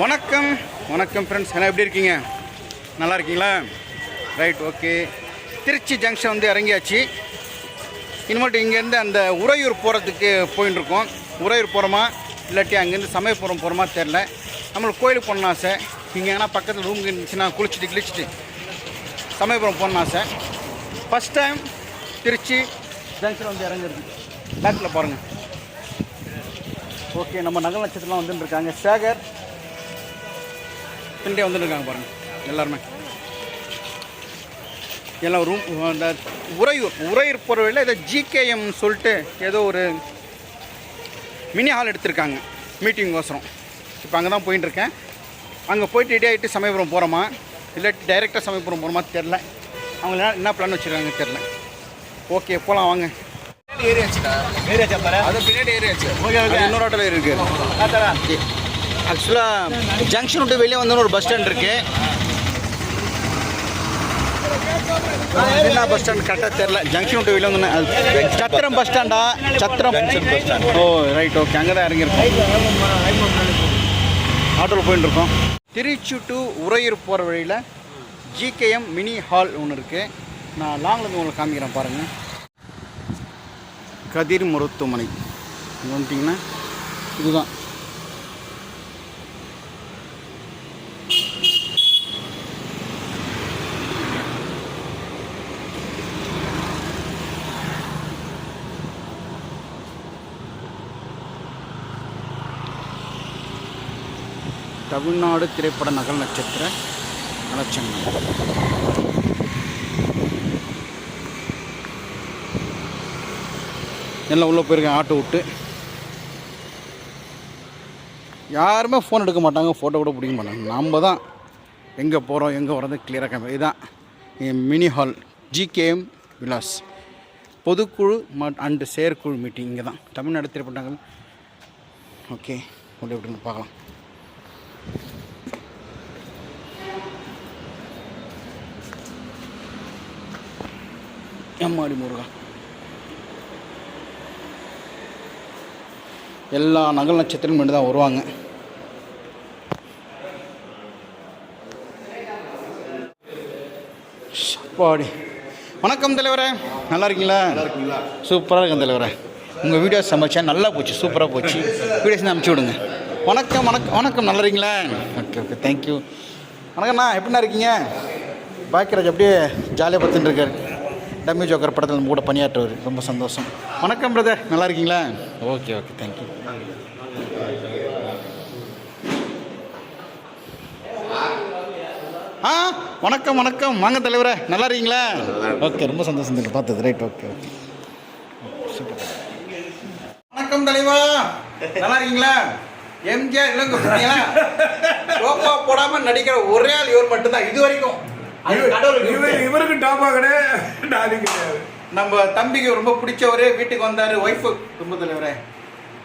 வணக்கம். வணக்கம் ஃப்ரெண்ட்ஸ் எல்லாம் எப்படி இருக்கீங்க? நல்லா இருக்கீங்களா? ரைட் ஓகே திருச்சி ஜங்ஷன் வந்து இறங்கியாச்சு. இனிமேட்டு இங்கேருந்து அந்த உறையூர் போகிறதுக்கு போயின்னு இருக்கோம் உறையூர் போகிறோமா இல்லாட்டி அங்கேருந்து சமயபுரம் போகிறோமா தெரில நம்மளுக்கு கோயிலுக்கு போகணுன்னு ஆசை. இங்கே எங்கன்னா பக்கத்தில் ரூம் இருந்துச்சுன்னா குளிச்சுட்டு கிழிச்சிட்டு சமயபுரம் போகணுன்னு ஆசை. ஃபஸ்ட் டைம் திருச்சி ஜங்ஷன் வந்து இறங்குறது. பேக்கில் பாருங்கள் ஓகே நம்ம நகல் நட்சத்திரம்லாம் வந்துட்டு இருக்காங்க சேகர் பின்னே வந்துட்டு இருக்காங்க பாருங்கள் எல்லாருமே. எல்லாம் ரூம் அந்த உறையூர் உறையூர் போகிற வழியில் ஏதோ ஜிகேஎம் சொல்லிட்டு ஏதோ ஒரு மினி ஹால் எடுத்திருக்காங்க. மீட்டிங்கோசரம் இப்போ அங்கே தான் போயின்னு இருக்கேன் அங்கே போயிட்டு ரெடி ஆகிட்டு சமயபுரம் போகிறோமா இல்லை டைரெக்டாக சமயபுரம் போகிறோமா தெரில அவங்க என்ன பிளான் வச்சுருக்காங்க தெரில ஓகே போகலாம் வாங்க. ஏரியாச்சா பாரு. அது பின்னாடி ஏரியாச்சு ஓகே ஓகே இன்னொரு ஆட்டோவில் இருக்குது ஆக்சுவலாக ஜங்ஷன் விட்டு வெளியே வந்தோன்னு ஒரு பஸ் ஸ்டாண்ட் இருக்கு. இது என்ன பஸ் ஸ்டாண்ட் கரெக்டாக தெரில ஜங்ஷன் விட்டு வெளியே வந்தோன்னே சத்திரம் பஸ் ஸ்டாண்டா சத்திரம். ஓ ரைட் ஓகே அங்கே தான் இறங்கியிருக்கோம். ஆட்டோவில் போயிட்டு இருக்கோம். திருச்சி டு உறையூர் போகிற வழியில் ஜிகேஎம் மினி ஹால் ஒன்று இருக்குது நான் லாங்லேருந்து உங்களுக்கு காமிக்கிறேன் பாருங்கள் கதிர் மருத்துவமனை. வந்துட்டிங்கன்னா இதுதான். தமிழ்நாடு திரைப்பட நகல் நட்சத்திர நலச்சங்கம் எல்லாம் உள்ளே போயிருக்கேன் ஆட்டோ விட்டு. யாருமே ஃபோன் எடுக்க மாட்டாங்க ஃபோட்டோ கூட பிடிக்க மாட்டாங்க. நம்ம தான் எங்கே போகிறோம் எங்கே வர்றது கிளியராக கேமரா இதுதான் என் மினி ஹால் ஜிகேஎம் விலாஸ் பொதுக்குழு மட் அண்டு செயற்குழு மீட்டிங் இங்கே தான் தமிழ்நாடு திரைப்படங்கள் ஓகே உள்ளே எப்படின்னு பார்க்கலாம். எம்மாடி முருகா. எல்லா நகல் நட்சத்திரம் மட்டும் தான் வருவாங்க. அப்பாடி வணக்கம் தலைவரே. நல்லா இருக்கீங்களா? சூப்பராக இருக்கும் தலைவரே. உங்கள் வீடியோஸ் சமைச்சா நல்லா போச்சு சூப்பராக போச்சு. வீடியோஸ் அனுப்பிச்சி விடுங்க. வணக்கம் வணக்கம். வணக்கம் நல்லா இருக்கீங்களா ஓகே ஓகே தேங்க்யூ வணக்கம்ண்ணா எப்படிண்ணா இருக்கீங்க? பாக்கியராஜ் அப்படியே ஜாலியாக பார்த்துட்டு இருக்காரு டம்மி ஜோக்கர் படத்தில் நம்ம கூட பணியாற்றுவார். ரொம்ப சந்தோஷம். வணக்கம் பிரதர் நல்லா இருக்கீங்களா ஓகே ஓகே தேங்க்யூ ஆ வணக்கம் வணக்கம். வாங்க தலைவரே. நல்லா இருக்கீங்களா ஓகே ரொம்ப சந்தோஷம் தலைவர் பார்த்தது. ரைட் ஓகே ஓகே வணக்கம் தலைவா. நல்லா இருக்கீங்களா எம்ஜிஆர் இல்லைங்க பார்த்தீங்களா சோப்பா போடாமல் நடிக்கிற ஒரே ஆள் இவர் மட்டும்தான் இது வரைக்கும். இவர் இவருக்கு டாப்பா கிடையாது. நம்ம தம்பிக்கு ரொம்ப பிடிச்சவரு வீட்டுக்கு வந்தார் ஒய்ஃபு குடும்ப தலைவரே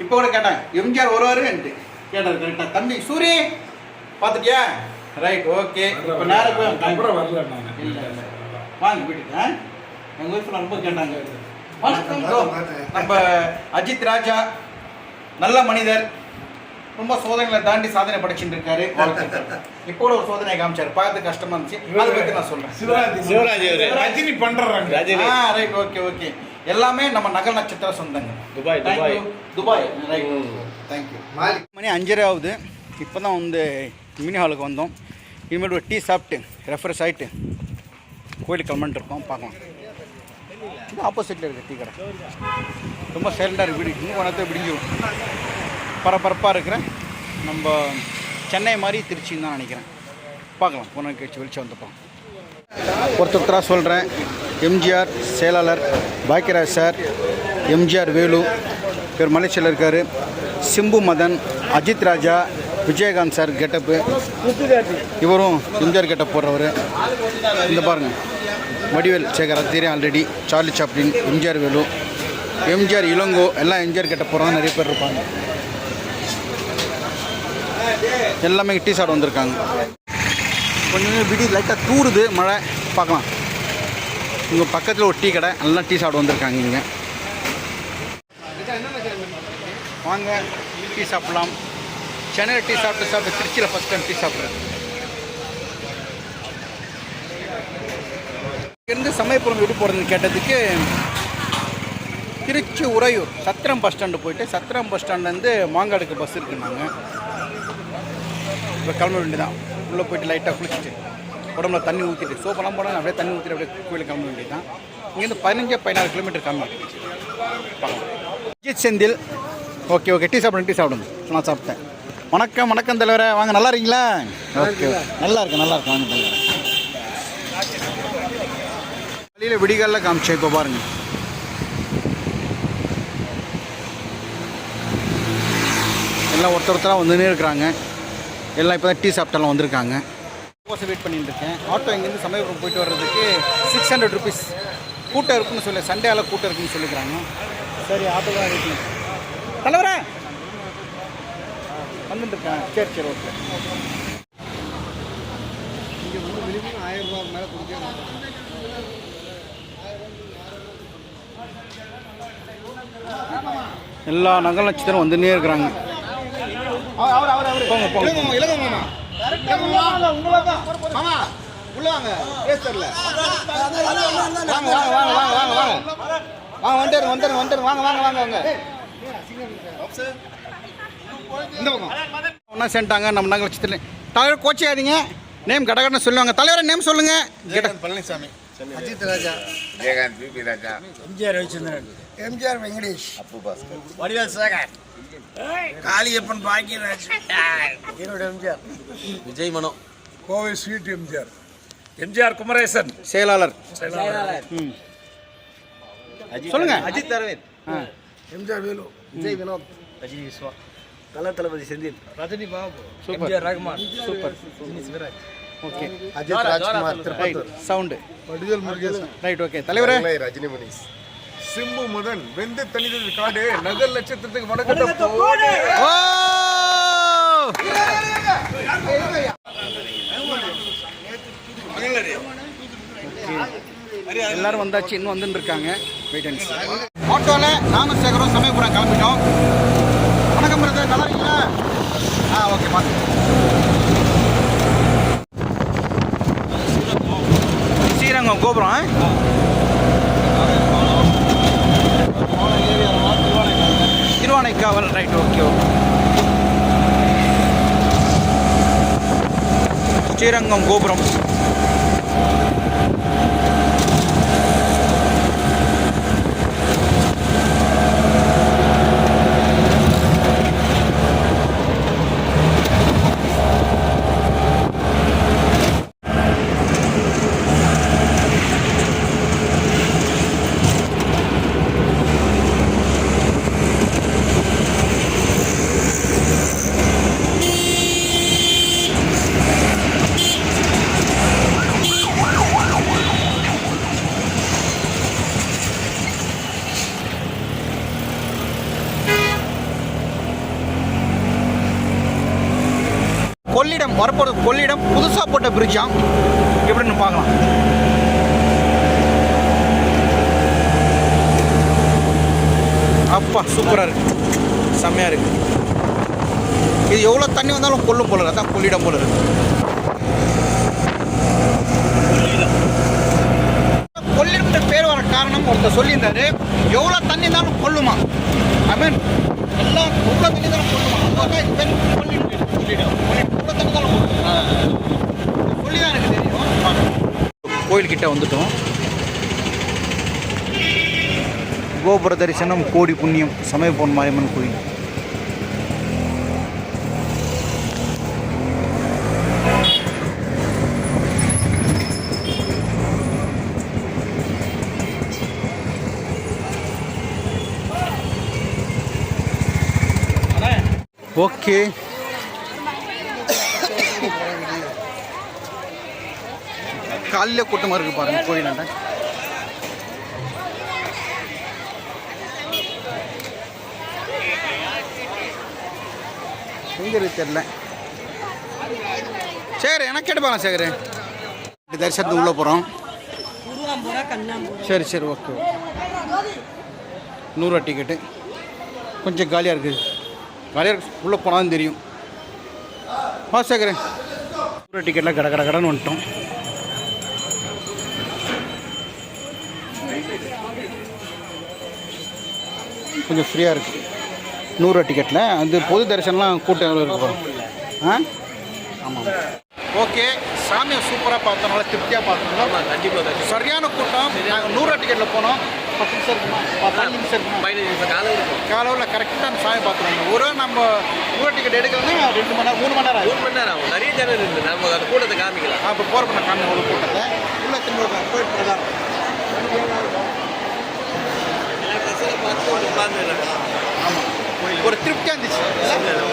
இப்போ கூட கேட்டாங்க எம்ஜிஆர் வருவாருன்ட்டு கேட்டார் கரெக்டாக தம்பி சூரி பார்த்துட்டியா? ரைட் ஓகே இப்போ நேரம் போய் அப்புறம் வரல இல்லை இல்லை வாங்க வீட்டுக்கு ஆ? எங்கள் ஒய்ஃப் ரொம்ப கேட்டாங்க. வணக்கம். நம்ம அஜித் ராஜா நல்ல மனிதர். ரொம்ப சோதனைகளை தாண்டி சாதனை படைச்சுட்டு இருக்காரு. இப்போ கூட ஒரு சோதனை காமிச்சாரு. பார்த்து கஷ்டமா இருந்துச்சு. அதை பற்றி நான் சொல்றேன். சிவராஜ். ரஜினி பண்றாங்க ரைட் ஓகே ஓகே எல்லாமே நம்ம நகல் நட்சத்திர சொந்தங்க Dubai, Dubai. Dubai right thank you மணி அஞ்சரை ஆகுது இப்போ தான் வந்து மினி ஹாலுக்கு வந்தோம். இனிமேல் ஒரு டீ சாப்பிட்டு ரெஃப்ரெஷ் ஆகிட்டு கோயிலுக்கு கிளம்பிட்டு இருக்கோம். பார்க்கலாம். இது ஆப்போசிட்டில் இருக்குது டீ கடை. ரொம்ப சைலண்டாக இருக்குது வீடு. இன்னும் கொண்டாந்து விடிஞ்சிடும் பரபரப்பாக இருக்கிற நம்ம சென்னை மாதிரி திருச்சின்னு தான் நினைக்கிறேன். பார்க்கலாம் பொண்ணு கழிச்சு வெளிச்சம் வந்துப்போம் ஒருத்தராக சொல்கிறேன் எம்ஜிஆர் செயலாளர் பாக்கியராஜ் சார் எம்ஜிஆர் வேலு இவர் மலேசியில் இருக்கார். Simbu Madan Ajith Raja Vijayakanth sir getup. இவரும் எம்ஜிஆர் கெட்டப் போடுறவர். இந்த பாருங்கள் வடிவேல் சேகர் அது தெரியும் already Charlie Chaplin MGR Velu. MGR Ilango எல்லாம் எம்ஜிஆர் கெட்ட போடுறவங்க நிறைய பேர் இருப்பாங்க. எல்லாமே டீ சாப்பிட வந்திருக்காங்க. கொஞ்சம் விடி லைட்டாக தூறுது மழை. பார்க்கலாம். இங்கே பக்கத்தில் ஒரு டீ கடை. நல்லா டீ சாப்பிட வந்திருக்காங்க இங்கே. வாங்க. டீ சாப்பிட்லாம். சென்னையில் டீ சாப்பிட்டு சாப்பிட்டு திருச்சியில் ஃபஸ்ட் டைம் டீ சாப்பிட்றேன். இங்கேருந்து சமயபுரம் எப்படி போகிறதுன்னு கேட்டதுக்கு திருச்சி உறையூர் சத்திரம் பஸ் ஸ்டாண்டு போயிட்டு சத்திரம் பஸ் ஸ்டாண்ட்லேருந்து மாங்காடுக்கு பஸ் இருக்குன்னாங்க. இப்போ கிளம்ப வேண்டியதான் உள்ளே போயிட்டு லைட்டாக குளிச்சுட்டு உடம்புல தண்ணி ஊற்றிட்டு சோப்பெல்லாம் போனால் அப்படியே தண்ணி ஊற்றிட்டு அப்படியே கோயிலுக்கு கிளம்ப வேண்டியதான் இங்கேருந்து பதினஞ்சு பதினாறு கிலோமீட்டர் கம்மி. Ajith Senthil. Okay okay tea சாப்பிடுங்க டீ சாப்பிடுங்க. நான் சாப்பிட்டேன். வணக்கம் வணக்கம் தலைவரே. வாங்க நல்லா இருக்கீங்களா? ஓகே நல்லா இருக்கு நல்லா இருக்கு. வாங்க தலைவரே. வெளியில் விடிகாலில் காமிச்சேன் இப்போ பாருங்க. எல்லாம் ஒருத்தர் ஒருத்தராக வந்துன்னே இருக்கிறாங்க. எல்லாம் இப்போ தான் டீ சாப்பிட்டெல்லாம் வந்திருக்காங்க. கோசம் வெயிட் பண்ணிட்டு இருக்கேன். ஆட்டோ இங்கேருந்து சமயபுரம் போயிட்டு வர்றதுக்கு சிக்ஸ் ஹண்ட்ரட் ருபீஸ் கூட்டம் இருக்குன்னு சொல்லி சண்டேல கூட்டம் இருக்குன்னு சொல்லிக்கிறாங்க. சரி ஆட்டோ தான் வெயிட்டிங் தலைவரே! வந்துட்டு இருக்கேன். சரி சரி ஓகே இங்கே வந்து மினிமம் ஆயிரம் ரூபா மேலே கொடுக்க எல்லா நகல் நட்சத்திரம் வந்துன்னே இருக்கிறாங்க. போங்க போங்க. மாமா உள்ள வாங்க. பேசல வாங்க வாங்க வாங்க வாங்க வாங்க வாங்க வாங்க. வந்துரு வந்துரு வந்துரு வாங்க வாங்க வாங்க வாங்க. இந்த பக்கம். ஒன்றா சேர்ந்துட்டாங்க. நம்ம நகல் நட்சத்திரம் தலைவர் கோச்சியாதீங்க நேம் கடகடன்னு சொல்லுவாங்க. தலைவரை நேம் சொல்லுங்க. பழனிசாமி. அஜித் ராஜா. ஜெயகாந்த் பிபி ராஜா. எம்ஜிஆர் வெங்கடேஷ். அப்பு பாஸ்கர். வடிவேல் சேகர். காளியப்பன் பாக்கியராஜ். என்னோட எம்ஜிஆர். விஜய் மனோ. கோவை ஸ்வீட் எம்ஜிஆர். எம்ஜிஆர் குமரேசன். செயலாளர். ம். சொல்லுங்க. Ajith Arvind. MGR Velu. Vijay Vinoth. Rajini Viswa. Thala Thalapathy Senthil. Rajini Babu. Super. Rahman. Super. Sivaraj. Okay. Ajith Rajkumar sound. Vadivel Murugesan. Right okay. தலைவரே. ரஜினி முனிஸ் சிம்பு முதன் வெந்து தனிதது காடு வணக்கத்தை போடு. ஓ எல்லாரும் வந்தாச்சு இன்னும் வந்துட்டு இருக்காங்க வெயிட் ஆட்டோவில் நானும் சேகரும் சமயபுரம் கிளம்பிட்டோம். வணக்கம் பிரதர் நல்லா இருக்கீங்களா? ஆ ஓகே பார்த்து ஸ்ரீரங்கம் கோபுரம் ஆ? Thiruvanaikaval right okay okay Srirangam கோபுரம். கொள்ளிடம் வரப்போகிறது கொள்ளிடம் புதுசாக போட்ட பிரிட்ஜாம் எப்படின்னு பார்க்கலாம். அப்பா சூப்பராக இருக்கு. செம்மையாக இருக்கு. இது எவ்வளோ தண்ணி வந்தாலும் கொல்லும் போல இருக்கு. அதான் கொள்ளிடம் போல இருக்கு. கொள்ளிடம் பேர் வர காரணம் ஒருத்தர் சொல்லியிருந்தாரு. எவ்வளோ தண்ணி இருந்தாலும் கொல்லுமா ஐ மீன் எல்லாம் எவ்வளோ தண்ணி இருந்தாலும் கொல்லுமா அதுதான் இது பேர் கொள்ளிடம். கொள்ளிடம். கோயில் எவ்வளோ சொல்லி தான் எனக்கு தெரியும் கோயில்கிட்ட வந்துட்டோம். கோபுர தரிசனம் கோடி புண்ணியம் சமயபோன் மாரியம்மன் கோயில். ஓகே. காலையில் கூட்டமாக இருக்குது பாருங்க கோயிலாண்ட எங்கே தெரியல. சரி எனக்கு கேட்டுப்பாங்க சேகர். தரிசனத்துக்கு உள்ளே போகிறோம் சரி சரி ஓகே நூறுரூவா டிக்கெட்டு கொஞ்சம் காலியாக இருக்குது காலியாக இருக்கு உள்ளே போனாலும் தெரியும். ஆ சேகர். நூறுரூவா டிக்கெட்டில் கடை கடை கடைன்னு வந்துட்டோம். கொஞ்சம் ஃப்ரீயாக இருக்குது நூறுரூவா டிக்கெட்டில் அது பொது தரிசனம்லாம் கூட்டம் எவ்வளோ இருக்கு பாருங்க. ஆ? ஆமாம். ஓகே. சாமியை சூப்பராக பார்த்தோம் நல்லா திருப்தியாக பார்த்தோம் கண்டிப்பாக சரியான கூட்டம். நாங்கள் நூறுரூவா டிக்கெட்டில் போனோம். பத்து நிமிஷம் இருக்குமா? பதினஞ்சு நிமிஷம் இருக்குமா? பதினஞ்சு நிமிஷம் காலம் இருக்கும். காலையில் கரெக்டாக அந்த சாமி பார்த்துருவாங்க. ஒரு நம்ம நூறு டிக்கெட் எடுக்கலன்னா ரெண்டு மணி நேரம் மூணு மணி நேரம் மூணு மணி நேரம் ஆகும். நிறைய ஜனம் இருக்குது நம்ம அந்த கூட்டத்தை காமிக்கலாம். அப்போ போகிற பண்ண காமி ஒரு கூட்டத்தை. உள்ள திரும்ப கோயில் பிரகாரம் ஆமாம் ஒரு திருப்தியாக இருந்துச்சு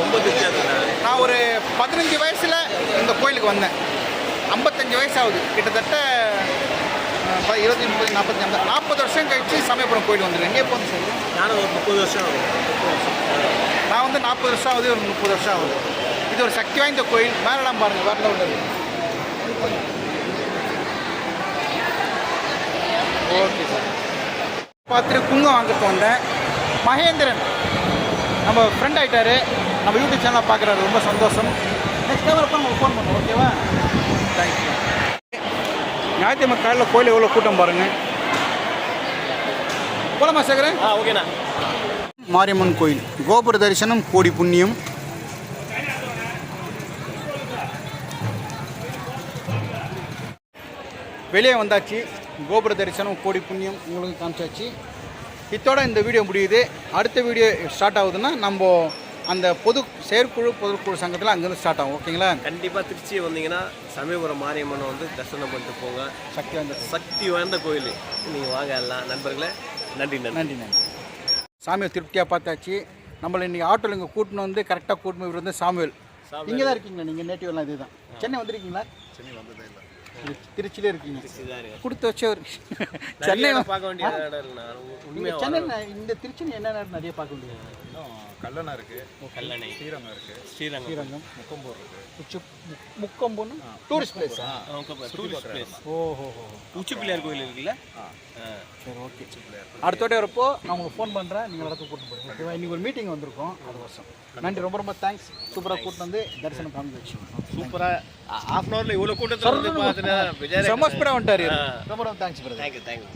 ரொம்ப திருப்தியாக நான் ஒரு பதினஞ்சு வயசில் இந்த கோயிலுக்கு வந்தேன். ஐம்பத்தஞ்சு வயசு ஆகுது கிட்டத்தட்ட இருபத்தி முப்பது நாற்பத்தி ஐம்பது நாற்பது வருஷம் கழிச்சு சமயபுரம் கோயில் வந்துருக்கேன் எங்கே போகுது சார் நானும் ஒரு முப்பது வருஷம் ஆகும் நான் வந்து நாற்பது வருஷம் ஆகுது ஒரு முப்பது வருஷம் ஆகுது. இது ஒரு சக்தி வாய்ந்த கோயில். மேலெல்லாம் பாருங்கள் வேற லெவலில் இருக்கு. Okay sir. பார்த்துட்டு குங்கம் வாங்கிட்டு வந்தேன் மகேந்திரன். நம்ம ஃப்ரெண்ட் ஆகிட்டாரு நம்ம யூடியூப் சேனலை பார்க்குறாரு. ரொம்ப சந்தோஷம். நெக்ஸ்ட் டைம் இருப்போம் உங்களுக்கு ஃபோன் பண்ணுவோம். ஓகேவா தேங்க்யூ ஞாயிற்றுக்கிழமை காலையில் கோயில் எவ்வளோ கூட்டம் பாருங்கள் போலாமா சேகரன் ஆ ஓகேண்ணா மாரியம்மன் கோயில். கோபுர தரிசனம் கோடி புண்ணியம். வெளியே வந்தாச்சு. கோபுர தரிசனம் கோடி புண்ணியம் உங்களுக்கு காமிச்சாச்சு. இத்தோட இந்த வீடியோ முடியுது. அடுத்த வீடியோ ஸ்டார்ட் ஆகுதுன்னா நம்ம அந்த பொது செயற்குழு பொதுக்குழு சங்கத்தில் அங்கேருந்து ஸ்டார்ட் ஆகும். ஓகேங்களா? கண்டிப்பாக திருச்சி வந்தீங்கன்னா சமயபுரம் மாரியம்மனை வந்து தரிசனம் பண்ணிட்டு போங்க. சக்தி வாய்ந்த. சக்தி வாய்ந்த கோயில். நீங்கள் வாங்க எல்லாம் நண்பர்களே. நன்றி நன்றி. நன்றி சாமியை திருப்தியாக பார்த்தாச்சு. நம்மளை இன்றைக்கி ஆட்டோவில் இங்கே கூட்டின்னு வந்து கரெக்டாக கூட்டின்னு போய் வந்து சாமுவேல். இங்கே தான் இருக்கீங்களா நீங்கள் நேட்டிவ்லாம் இதுதான். சென்னை வந்திருக்கீங்களா? சென்னை வந்ததே இல்லை. திருச்சியிலே இருக்கீங்க. கொடுத்து வச்சவர் சென்னை பார்க்க வேண்டிய சென்னை இந்த திருச்சி என்ன நிறைய பார்க்க முடியும் கல்லணை இருக்கு. கல்லணை. ஸ்ரீரங்கம் இருக்கு. ஸ்ரீரங்கம். ஸ்ரீரங்கம். முக்கம்பூர் இருக்கு. முக்கம்பூர்னு டூரிஸ்ட் பிளேஸ் டூரிஸ்ட் பிளேஸ் ஓஹோ உச்சி பிள்ளையார் கோயில் இருக்குல்ல? சரி ஓகே. அடுத்த வாட்டி வரப்போ நான் உங்களுக்கு ஃபோன் பண்ணுறேன் நீங்கள் இடத்துக்கு கூட்டு போடுங்க ஓகேவா இன்னைக்கு ஒரு மீட்டிங் வந்திருக்கோம். அது வருஷம். நன்றி. ரொம்ப ரொம்ப தேங்க்ஸ் சூப்பராக கூட்டு வந்து தரிசனம் காமிக்க வச்சு சூப்பராக ஹாஃப் அன் ஹவரில் இவ்வளோ கூட்டத்தில் வந்து பார்த்துன்னா செம்ம ஸ்பீடாக வந்துட்டார். ரொம்ப ரொம்ப தேங்க்ஸ் பிரதர் தேங்க்யூ தேங்க்யூ